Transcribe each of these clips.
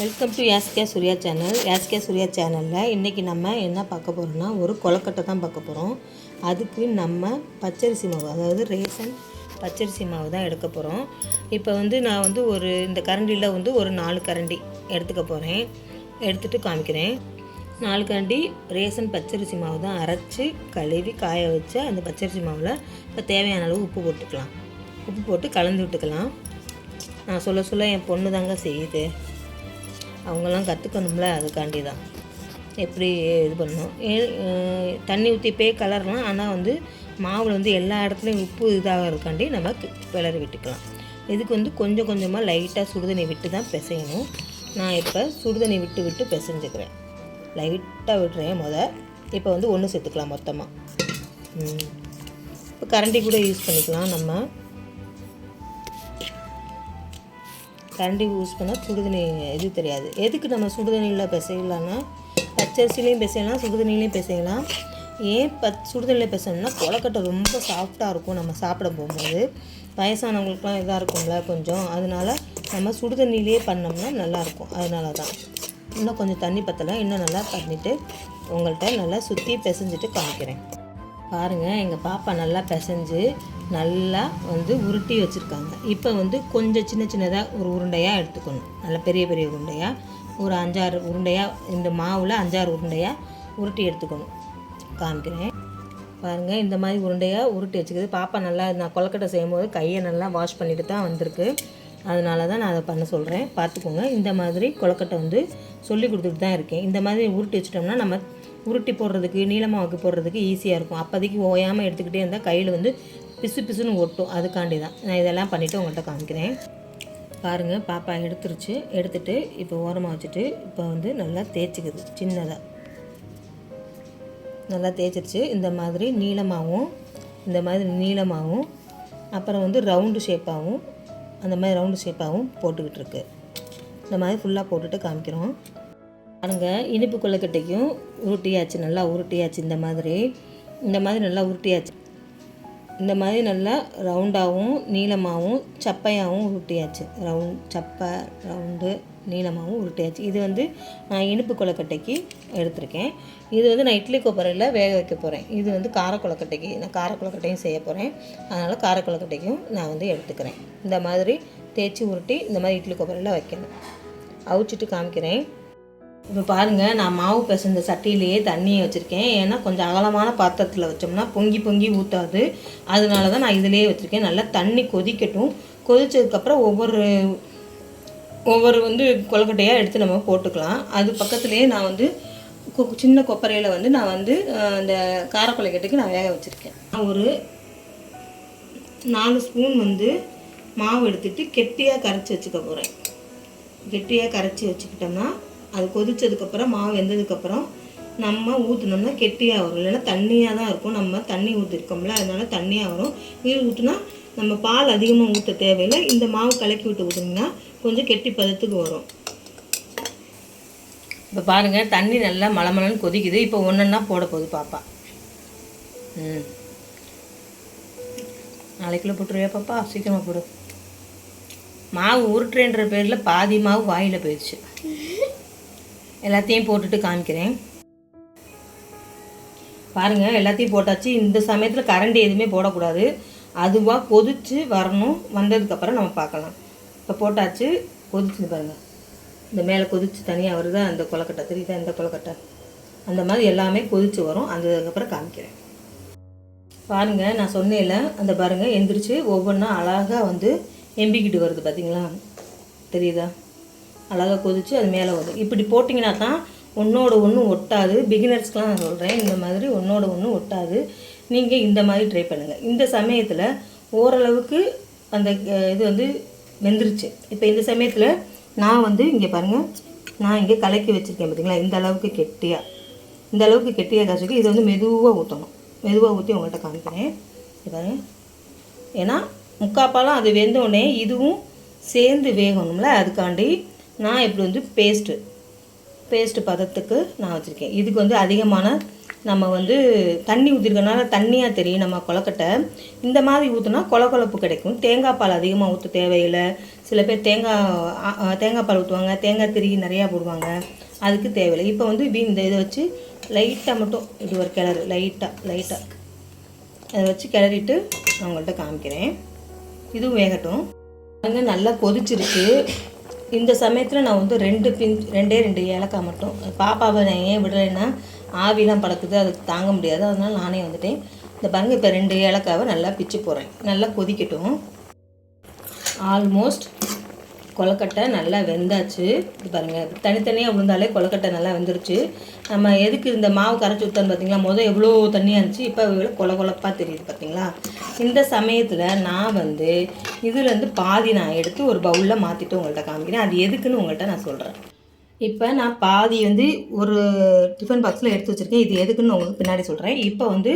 Welcome to யாஸ்கியா Surya channel யாஸ்கியா சூர்யா சேனலில் இன்றைக்கி நம்ம என்ன பார்க்க போகிறோம்னா ஒரு கொலக்கட்டை தான் பார்க்க போகிறோம் அதுக்கு நம்ம பச்சரிசி மாவு அதாவது ரேஷன் பச்சரிசி மாவு தான் எடுக்க போகிறோம் இப்போ வந்து நான் வந்து ஒரு இந்த கரண்டியில் வந்து ஒரு நாலு கரண்டி எடுத்துக்க போகிறேன் எடுத்துகிட்டு காமிக்கிறேன். நாலு கரண்டி ரேஷன் பச்சரிசி மாவு தான் அரைச்சி கழுவி காய வச்சு அந்த பச்சரிசி மாவில் இப்போ தேவையான அளவு உப்பு போட்டுக்கலாம். உப்பு போட்டு கலந்து விட்டுக்கலாம். நான் சொல்ல சொல்ல என் பொண்ணு தாங்க செய்யுது. அவங்களாம் கற்றுக்கணும்ல அதுக்காண்டி தான் எப்படி இது பண்ணணும்? தண்ணி ஊற்றி போய் கலரலாம். ஆனால் வந்து மாவில் வந்து எல்லா இடத்துலையும் உப்பு இதாகிறதுக்காண்டி நம்ம கிளற கிளறி விட்டுக்கலாம். இதுக்கு வந்து கொஞ்சம் கொஞ்சமாக லைட்டாக சுடுதண்ணி விட்டு தான் பிசையணும். நான் இப்போ சுடுதண்ணி விட்டு விட்டு பிசைஞ்சுக்கிறேன். லைட்டாக விடுறேன் முத. இப்போ வந்து ஒன்று சேர்த்துக்கலாம் மொத்தமாக இப்போ கரண்டி கூட யூஸ் பண்ணிக்கலாம் நம்ம. கரண்டி யூஸ் பண்ணால் சுடுதண்ணி இது தெரியாது. எதுக்கு நம்ம சுடுதண்ணியில் பிசையலாம்னா பச்சரிசிலையும் பிசையலாம் சுடுதண்ணிலையும் பிசையலாம். ஏன் பத் சுடுதண்ணியில் பிசையணும்னா கொலக்கட்டை ரொம்ப சாஃப்டாக இருக்கும் நம்ம சாப்பிட போகும்போது. வயசானவங்களுக்குலாம் இதாக இருக்கும்ல கொஞ்சம். அதனால நம்ம சுடுதண்ணிலேயே பண்ணோம்னா நல்லாயிருக்கும் அதனால தான் இன்னும் கொஞ்சம் தண்ணி பற்றலாம் இன்னும் நல்லா பண்ணிவிட்டு உங்கள்கிட்ட நல்லா சுற்றி பிசைஞ்சிட்டு காமிக்கிறேன். பாருங்கள் எங்கள் பாப்பா நல்லா பிசைஞ்சு நல்லா வந்து உருட்டி வச்சுருக்காங்க. இப்போ வந்து கொஞ்சம் சின்ன சின்னதாக ஒரு உருண்டையாக எடுத்துக்கணும். நல்லா பெரிய பெரிய உருண்டையாக ஒரு அஞ்சாறு உருண்டையாக இந்த மாவில் அஞ்சாறு உருண்டையாக உருட்டி எடுத்துக்கணும். காமிக்கிறேன். பாருங்கள் இந்த மாதிரி உருண்டையாக உருட்டி வச்சுக்கிது. பாப்பா நல்லா நான் கொலக்கட்டை செய்யும்போது கையை நல்லா வாஷ் பண்ணிட்டு தான் வந்திருக்கு. அதனால தான் நான் அதை பண்ண சொல்கிறேன் பார்த்துக்கோங்க. இந்த மாதிரி கொலக்கட்டை வந்து சொல்லி கொடுத்துட்டு தான் இருக்கேன். இந்த மாதிரி உருட்டி வச்சிட்டோம்னா நம்ம உருட்டி போடுறதுக்கு நீளமாவுக்கு போடுறதுக்கு ஈஸியாக இருக்கும். அப்போதைக்கு ஓயாமல் எடுத்துக்கிட்டே இருந்தால் கையில் வந்து பிசு பிசுன்னு ஒட்டும். அதுக்காண்டி தான் நான் இதெல்லாம் பண்ணிவிட்டு உங்கள்கிட்ட காமிக்கிறேன். பாருங்கள் பாப்பா எடுத்துருச்சு. எடுத்துட்டு இப்போ ஓரமாக வச்சுட்டு இப்போ வந்து நல்லா தேய்ச்சிக்குது. சின்னதாக நல்லா தேய்ச்சிருச்சு. இந்த மாதிரி நீளமாகவும் இந்த மாதிரி நீளமாகவும் அப்புறம் வந்து ரவுண்டு ஷேப்பாகவும் அந்த மாதிரி ரவுண்டு ஷேப்பாகவும் போட்டுக்கிட்டு இருக்கு இந்த மாதிரி ஃபுல்லாக போட்டுட்டு காமிக்கிறோம். பாருங்க இனிப்பு கொழுக்கட்டைக்கும் உருட்டியாச்சு நல்லா உருட்டியாச்சு இந்த மாதிரி. இந்த மாதிரி நல்லா உருட்டியாச்சு. இந்த மாதிரி நல்லா ரவுண்டாகவும் நீளமாகவும் சப்பையாகவும் உருட்டியாச்சு. ரவுண்ட் சப்பை ரவுண்டு நீளமாகவும் உருட்டியாச்சு. இது வந்து நான் இனிப்பு கொழுக்கட்டைக்கு எடுத்திருக்கேன். இது வந்து நான் இட்லி கொப்பரையில் வேக வைக்க போகிறேன் இது வந்து கார கொழுக்கட்டைக்கு நான் கார கொழுக்கட்டையும் செய்ய போகிறேன் அதனால் கார கொழுக்கட்டைக்கும் நான் வந்து எடுத்துக்கிறேன். இந்த மாதிரி தேய்ச்சி உருட்டி இந்த மாதிரி இட்லி கொப்பரையில் வைக்கணும். அவிச்சிட்டு காமிக்கிறேன். இப்போ பாருங்கள் நான் மாவு பிசைஞ்ச சட்டியிலேயே தண்ணியை வச்சுருக்கேன். ஏன்னா கொஞ்சம் அகலமான பாத்திரத்தில் வச்சோம்னா பொங்கி பொங்கி ஊற்றாது அதனால தான் நான் இதிலேயே வச்சுருக்கேன். நல்லா தண்ணி கொதிக்கட்டும். கொதித்ததுக்கப்புறம் ஒவ்வொரு ஒவ்வொரு வந்து கொலக்கட்டையாக எடுத்து நம்ம போட்டுக்கலாம். அது பக்கத்துலேயே நான் வந்து கொ சின்ன கொப்பரையில் வந்து நான் வந்து அந்த இந்த கார நான் வேக வச்சுருக்கேன். நான் ஒரு நாலு ஸ்பூன் வந்து மாவு எடுத்துகிட்டு கெட்டியாக கரைச்சி வச்சுக்க போகிறேன் கெட்டியாக கரைச்சி வச்சுக்கிட்டோம்னா அது கொதிச்சதுக்கப்புறம் மாவு வெந்ததுக்கப்புறம் நம்ம ஊற்றுனோம்னா கெட்டியாக வரும். இல்லைன்னா தண்ணியாக தான் இருக்கும். நம்ம தண்ணி ஊற்றிருக்கோம்ல அதனால தண்ணியாக வரும். இது ஊற்றுனா நம்ம பால் அதிகமாக ஊற்ற தேவையில்லை. இந்த மாவு கலக்கி விட்டு ஊற்றுனீங்கன்னா கொஞ்சம் கெட்டி பதத்துக்கு வரும். இப்போ பாருங்கள் தண்ணி நல்லா மலமலன்னு கொதிக்குது. இப்போ ஒன்றா போட போகுது பாப்பா. ம். நாளைக்குள்ளே போட்டுருவியா பாப்பா? சீக்கிரமாக போடு. மாவு உருட்டுறேன்ற பேரில் பாதி மாவு வாயில் போயிடுச்சு எல்லாத்தையும் போட்டுட்டு காமிக்கிறேன். பாருங்கள் எல்லாத்தையும் போட்டாச்சு. இந்த சமயத்தில் கரண்ட் எதுவுமே போடக்கூடாது. அதுவாக கொதிச்சு வரணும். வந்ததுக்கப்புறம் நம்ம பார்க்கலாம். இப்போ போட்டாச்சு. கொதிச்சுன்னு பாருங்கள் இந்த மேலே கொதிச்சு தனியாக வருதா? அந்த கொலக்கட்டை. தெரியுதா? இந்த கொலக்கட்டை. அந்த மாதிரி எல்லாமே கொதித்து வரும். அதுக்கப்புறம் காமிக்கிறேன். பாருங்கள் நான் சொன்னேன்ல அந்த பாருங்க எந்திரிச்சு ஒவ்வொன்றா அழகாக வந்து எம்பிக்கிட்டு வருது பார்த்தீங்களா தெரியுதா? அழகாக கொதித்து அது மேலே வரும் இப்படி போட்டிங்கன்னா தான் ஒன்றோட ஒன்று ஒட்டாது. பிகினர்ஸ்க்கெலாம் நான் சொல்கிறேன் இந்த மாதிரி ஒன்றோட ஒன்று ஒட்டாது. நீங்கள் இந்த மாதிரி ட்ரை பண்ணுங்கள் இந்த சமயத்தில் ஓரளவுக்கு அந்த இது வந்து வெந்துருச்சு. இப்போ இந்த சமயத்தில் நான் வந்து இங்கே பாருங்கள் நான் இங்கே கலக்கி வச்சுருக்கேன் பார்த்தீங்களா இந்த அளவுக்கு கெட்டியாக இந்த அளவுக்கு கெட்டியாக காய்ச்சிக்கு இதை வந்து மெதுவாக ஊற்றணும் மெதுவாக ஊற்றி உங்கள்கிட்ட காமிக்கிறேன். பாருங்கள் பாருங்க. ஏன்னா முக்காப்பாலாம் அது வெந்த உடனே இதுவும் சேர்ந்து வேகணும்ல அதுக்காண்டி நான் இப்படி வந்து பேஸ்ட்டு பேஸ்ட்டு பதத்துக்கு நான் வச்சுருக்கேன். இதுக்கு வந்து அதிகமான நம்ம வந்து தண்ணி ஊற்றிருக்கனால தண்ணியாக தெரியும் நம்ம கொலக்கட்டை இந்த மாதிரி ஊற்றுனா கொல கொழப்பு கிடைக்கும். தேங்காய் பால் அதிகமாக ஊற்ற தேவையில்லை. சில பேர் தேங்காய் தேங்காய் பால் ஊற்றுவாங்க தேங்காய் திருகி நிறையா போடுவாங்க. அதுக்கு தேவையில்லை. இப்போ வந்து இப்படி இந்த இதை வச்சு லைட்டாக மட்டும் இது ஒரு கிளறு லைட்டாக லைட்டாக அதை வச்சு கிளறிட்டு நான் உங்கள்கிட்ட காமிக்கிறேன். இதுவும் வேகட்டும். பாருங்க நல்லா கொதிச்சிருக்கு. இந்த சமயத்தில் நான் வந்து ரெண்டு பிஞ்ச் ரெண்டே ரெண்டு ஏலக்காய் மட்டும். பாப்பாவை நான் ஏன் விடலைன்னா ஆவிலாம் பழக்குது அதுக்கு தாங்க முடியாது. அதனால் நானே வந்துட்டேன். இந்த பாருங்கள் இப்போ ரெண்டு ஏலக்காவை நல்லா பிச்சு போடுறேன். நல்லா கொதிக்கட்டும். ஆல்மோஸ்ட் கொலக்கட்டை நல்லா வெந்தாச்சு. இது பாருங்கள் தனித்தனியாக விழுந்தாலே கொலக்கட்டை நல்லா வெந்துருச்சு. நம்ம எதுக்கு இந்த மாவு கரைச்சி ஊற்றன்னு பார்த்தீங்களா மொதல் எவ்வளோ தண்ணியாக இருந்துச்சு இப்போ கொல கொலப்பாக தெரியுது பார்த்தீங்களா இந்த சமயத்தில் நான் வந்து இதுலேருந்து பாதி நான் எடுத்து ஒரு பவுலில் மாற்றிட்டு உங்கள்கிட்ட காமிக்கிறேன். அது எதுக்குன்னு உங்கள்கிட்ட நான் சொல்கிறேன் இப்போ நான் பாதி வந்து ஒரு டிஃபன் பாக்ஸில் எடுத்து வச்சுருக்கேன். இது எதுக்குன்னு உங்களுக்கு பின்னாடி சொல்கிறேன் இப்போ வந்து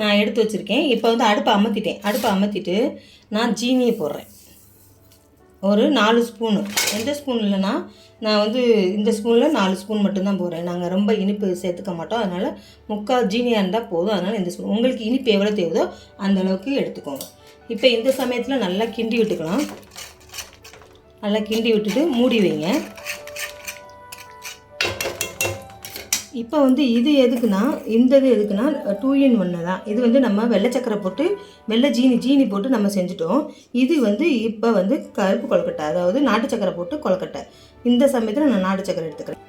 நான் எடுத்து வச்சுருக்கேன். இப்போ வந்து அடுப்பை அமர்த்திட்டேன் அடுப்பை அமர்த்திட்டு நான் ஜீனியை போடுறேன். ஒரு நாலு ஸ்பூனு. எந்த ஸ்பூன் இல்லைன்னா நான் வந்து இந்த ஸ்பூனில் நாலு ஸ்பூன் மட்டும்தான் போடுறேன். நாங்கள் ரொம்ப இனிப்பு சேர்த்துக்க மாட்டோம். அதனால் முக்கால் ஜீனியாக இருந்தால் போதும். அதனால் இந்த ஸ்பூன் உங்களுக்கு இனிப்பு எவ்வளோ தேவையோ அந்த அளவுக்கு எடுத்துக்கோங்க. இப்போ இந்த சமயத்தில் நல்லா கிண்டி விட்டுக்கலாம். நல்லா கிண்டி விட்டுட்டு மூடி வைங்க. இப்போ வந்து இது எதுக்குன்னா இந்த இது எதுக்குன்னா டூ இன் ஒன்று தான். இது வந்து நம்ம வெள்ளை சக்கரை போட்டு வெள்ளை ஜீனி ஜீனி போட்டு நம்ம செஞ்சுட்டோம். இது வந்து இப்போ வந்து கருப்பு கொழுக்கட்டை அதாவது நாட்டு சக்கரை போட்டு கொழுக்கட்டை. இந்த சமயத்தில் நான் நாட்டு சக்கரை எடுத்துக்கிறேன்.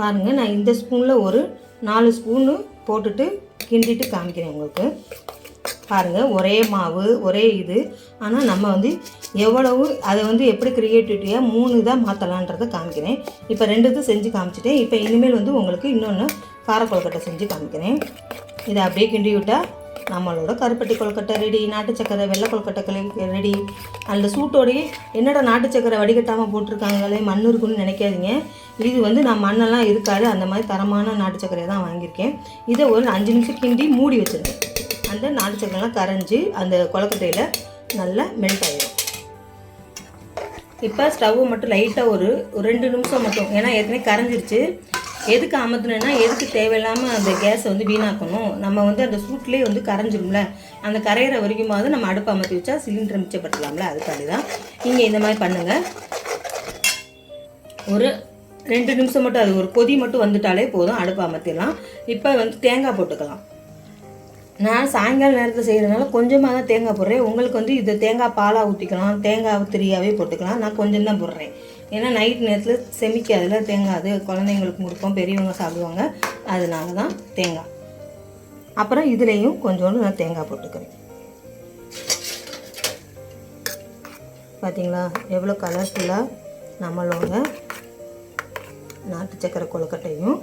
பாருங்கள் நான் இந்த ஸ்பூனில் ஒரு நாலு ஸ்பூனு போட்டுட்டு கிண்டிட்டு காமிக்கிறேன் உங்களுக்கு. பாருங்கள் ஒரே மாவு ஒரே இது. ஆனால் நம்ம வந்து எவ்வளவு அதை வந்து எப்படி க்ரியேட்டிவிட்டியாக மூணு இதாக மாற்றலான்றதை காமிக்கிறேன். இப்போ ரெண்டு செஞ்சு காமிச்சிட்டேன். இப்போ இனிமேல் வந்து உங்களுக்கு இன்னொன்று காரக்கொழுக்கட்டை செஞ்சு காமிக்கிறேன். இதை அப்படியே கிண்டி விட்டால் நம்மளோட கருப்பட்டி கொழுக்கட்டை ரெடி நாட்டு சக்கரை வெள்ளை கொழுக்கட்டை ரெடி அந்த சூட்டோடையே என்னடா நாட்டு சக்கரை வடிகட்டாமல் போட்டிருக்காங்களே மண் இருக்குன்னு நினைக்காதீங்க. இது வந்து நான் மண்ணெல்லாம் இருக்காது அந்த மாதிரி தரமான நாட்டு சக்கரையை தான் வாங்கியிருக்கேன். இதை ஒரு அஞ்சு நிமிஷம் கிண்டி மூடி வச்சுருக்கேன். அந்த நாட்டு சக்கரெலாம் கரைஞ்சி அந்த கொலக்கட்டையில் நல்லா மெல்ட் ஆகிடும் இப்போ ஸ்டவ்வை மட்டும் லைட்டாக ஒரு ஒரு ரெண்டு நிமிஷம் மட்டும். ஏன்னா ஏற்கனவே கரைஞ்சிருச்சு. எதுக்கு அமர்த்தினேன்னா எதுக்கு தேவையில்லாமல் அந்த கேஸை வந்து வீணாக்கணும்? நம்ம வந்து அந்த சூட்லேயே வந்து கரைஞ்சிரும்ல. அந்த கரையிற வரைக்குமாவது நம்ம அடுப்பு அமர்த்தி வச்சா சிலிண்டர் மிச்சப்படுத்தலாம்ல. அதுக்காண்டி தான் நீங்கள் இந்த மாதிரி பண்ணுங்கள் ஒரு ரெண்டு நிமிஷம் மட்டும் அது ஒரு கொதி மட்டும் வந்துட்டாலே போதும். அடுப்பு அமர்த்திடலாம். இப்போ வந்து தேங்காய் போட்டுக்கலாம். நான் சாயங்கால நேரத்தில் செய்கிறதுனால கொஞ்சமாக தான் தேங்காய் போடுறேன். உங்களுக்கு வந்து இதை தேங்காய் பாலாக ஊற்றிக்கலாம் தேங்காய் திரியாகவே போட்டுக்கலாம். நான் கொஞ்சம் தான் போடுறேன். ஏன்னா நைட் நேரத்தில் செமிக்காதுல தேங்காய் அது குழந்தைங்களுக்கு கொடுப்போம் பெரியவங்க சாப்பிடுவாங்க. அதனால தான் தேங்காய். அப்புறம் இதுலேயும் கொஞ்சோண்டு நான் தேங்காய் போட்டுக்கிறேன். பார்த்தீங்களா எவ்வளோ கலர்ஃபுல்லாக நம்மளோட நாட்டு சக்கரை கொழுக்கட்டையும்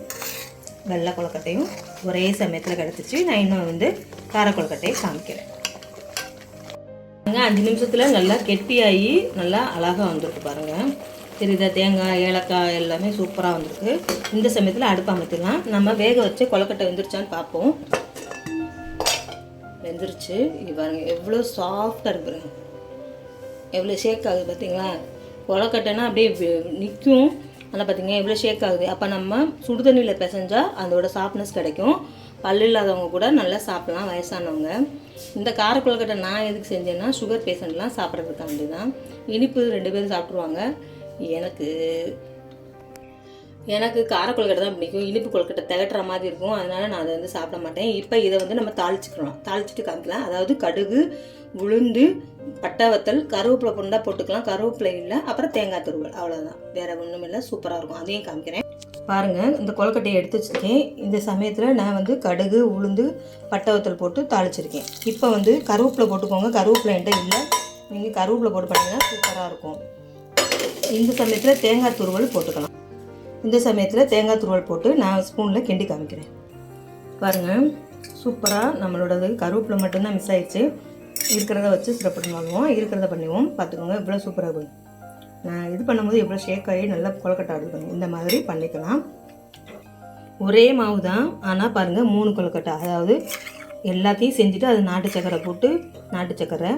வெள்ளை கொழுக்கட்டையும் ஒரே சமயத்தில் கிடச்சிச்சு. நான் இன்னும் வந்து காரக்கொழுக்கட்டையை காமிக்கிறேன் அஞ்சு நிமிஷத்தில் நல்லா கெட்டியாகி நல்லா அழகாக வந்திருக்கு பாருங்கள் தெரியுதா தேங்காய் ஏலக்காய் எல்லாமே சூப்பராக வந்திருக்கு. இந்த சமயத்தில் அடுப்பு அமைத்துக்கலாம். நம்ம வேக வச்சு கொழுக்கட்டை வெந்துருச்சான்னு பார்ப்போம். வெந்துருச்சு. இது பாருங்க எவ்வளோ சாஃப்டாக இருக்கு எவ்வளோ ஷேக் ஆகுது பார்த்தீங்களா கொலக்கட்டைனா அப்படியே நிற்கும் நல்லா பார்த்தீங்க எவ்வளோ ஷேக் ஆகுது. அப்போ நம்ம சுடுதண்ணியில் பிசைஞ்சால் அதோட சாஃப்ட்னஸ் கிடைக்கும். பல்லு இல்லாதவங்க கூட நல்லா சாப்பிட்லாம் வயசானவங்க. இந்த கார கொழுக்கட்டை நான் எதுக்கு செஞ்சேன்னா சுகர் பேஷண்ட்லாம் சாப்பிட்றதுக்காண்டி தான் இனிப்பு ரெண்டு பேரும் சாப்பிட்ருவாங்க எனக்கு எனக்கு கார கொழுக்கட்டை தான் பிடிக்கும். இனிப்பு கொழுக்கட்டை திகட்டுற மாதிரி இருக்கும். அதனால் நான் அதை வந்து சாப்பிட மாட்டேன். இப்போ இதை வந்து நம்ம தாளிச்சுக்கிறோம் தாளிச்சிட்டு காமிக்கலாம் அதாவது கடுகு உளுந்து பட்டை வத்தல் கருவேப்பிலை பொண்டா போட்டுக்கலாம். கருவேப்பிலை இல்லை அப்புறம் தேங்காய் துருவல். அவ்வளோதான் வேற ஒன்றும் இல்லை. சூப்பராக இருக்கும். அதையும் காமிக்கிறேன். பாருங்கள் இந்த கொழுக்கட்டையை எடுத்து வச்சுருக்கேன். இந்த சமயத்தில் நான் வந்து கடுகு உளுந்து பட்டை வத்தல் போட்டு தாளிச்சிருக்கேன். இப்போ வந்து கருவேப்பிலை போட்டுக்கோங்க. கருவேப்பிலை என்கிட்ட இல்லை. நீங்கள் கருவேப்பிலை போட்டு பண்ணிங்கன்னா சூப்பராக இருக்கும். இந்த சமயத்தில் தேங்காய் துருவல் போட்டுக்கலாம். இந்த சமயத்தில் தேங்காய் துருவல் போட்டு நான் ஸ்பூனில் கிண்டி காமிக்கிறேன். பாருங்கள் சூப்பராக நம்மளோடது கருவேப்பிலை மட்டும்தான் மிஸ் ஆயிடுச்சு. இருக்கிறத வச்சு சிறப்பு பண்ணுவோம். இருக்கிறத பண்ணுவோம். பார்த்துக்கோங்க இவ்வளோ சூப்பராக இருக்கும். நான் இது பண்ணும்போது இவ்வளோ ஷேக் ஆகி நல்லா கொலக்கட்டை ஆடுது இந்த மாதிரி பண்ணிக்கலாம். ஒரே மாவு தான். ஆனால் பாருங்கள் மூணு கொழுக்கட்டை. அதாவது எல்லாத்தையும் செஞ்சுட்டு அது நாட்டு சக்கரை போட்டு நாட்டு சக்கரை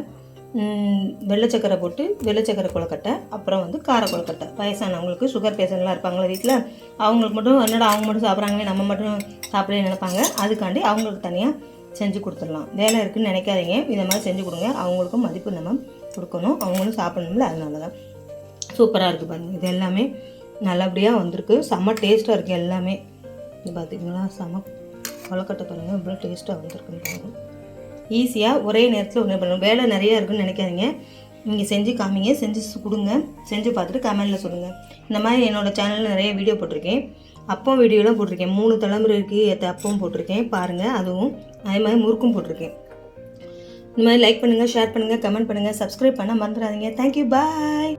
வெள்ளை சக்கரை போட்டு வெள்ளை சக்கரை கொழுக்கட்டை அப்புறம் வந்து கார கொழுக்கட்டை. வயசானவங்களுக்கு சுகர் பேஷண்ட்லாம் இருப்பாங்களா வீட்டில் அவங்களுக்கு மட்டும் என்னடா அவங்க மட்டும் சாப்பிட்றாங்களே நம்ம மட்டும் சாப்பிடவே நினைப்பாங்க. அதுக்காண்டி அவங்களுக்கு தனியாக செஞ்சு கொடுத்துடலாம். வேலை இருக்குன்னு நினைக்காதீங்க. இதை மாதிரி செஞ்சு கொடுங்க. அவங்களுக்கும் மதிப்பு நம்ம கொடுக்கணும். அவங்களும் சாப்பிடணும்ல அதனால தான். சூப்பராக இருக்குது பாருங்கள் இது எல்லாமே நல்லபடியாக வந்திருக்கு. செம்ம டேஸ்ட்டாக இருக்குது எல்லாமே. இது பார்த்திங்களா செம்ம கொலக்கட்டை பாருங்கள் இவ்வளோ டேஸ்ட்டாக வந்திருக்குன்னு பாருங்கள் ஈஸியாக ஒரே நேரத்தில் ஒன்று பண்ணணும். வேலை நிறையா இருக்குன்னு நினைக்காதீங்க. நீங்கள் செஞ்சு காமிங்க. செஞ்சு கொடுங்க. செஞ்சு பார்த்துட்டு கமெண்டில் சொல்லுங்கள் இந்த மாதிரி என்னோடய சேனலில் நிறைய வீடியோ போட்டிருக்கேன். அப்பம் வீடியோலாம் போட்டிருக்கேன். மூணு தலைமுறைக்கு ஏற்ற அப்பவும் போட்டிருக்கேன். பாருங்கள் அதுவும் அதே மாதிரி முறுக்கும் போட்டிருக்கேன். இந்த மாதிரி லைக் பண்ணுங்கள் ஷேர் பண்ணுங்கள் கமெண்ட் பண்ணுங்கள் சப்ஸ்கிரைப் பண்ண மறந்துடாதீங்க. Thank you bye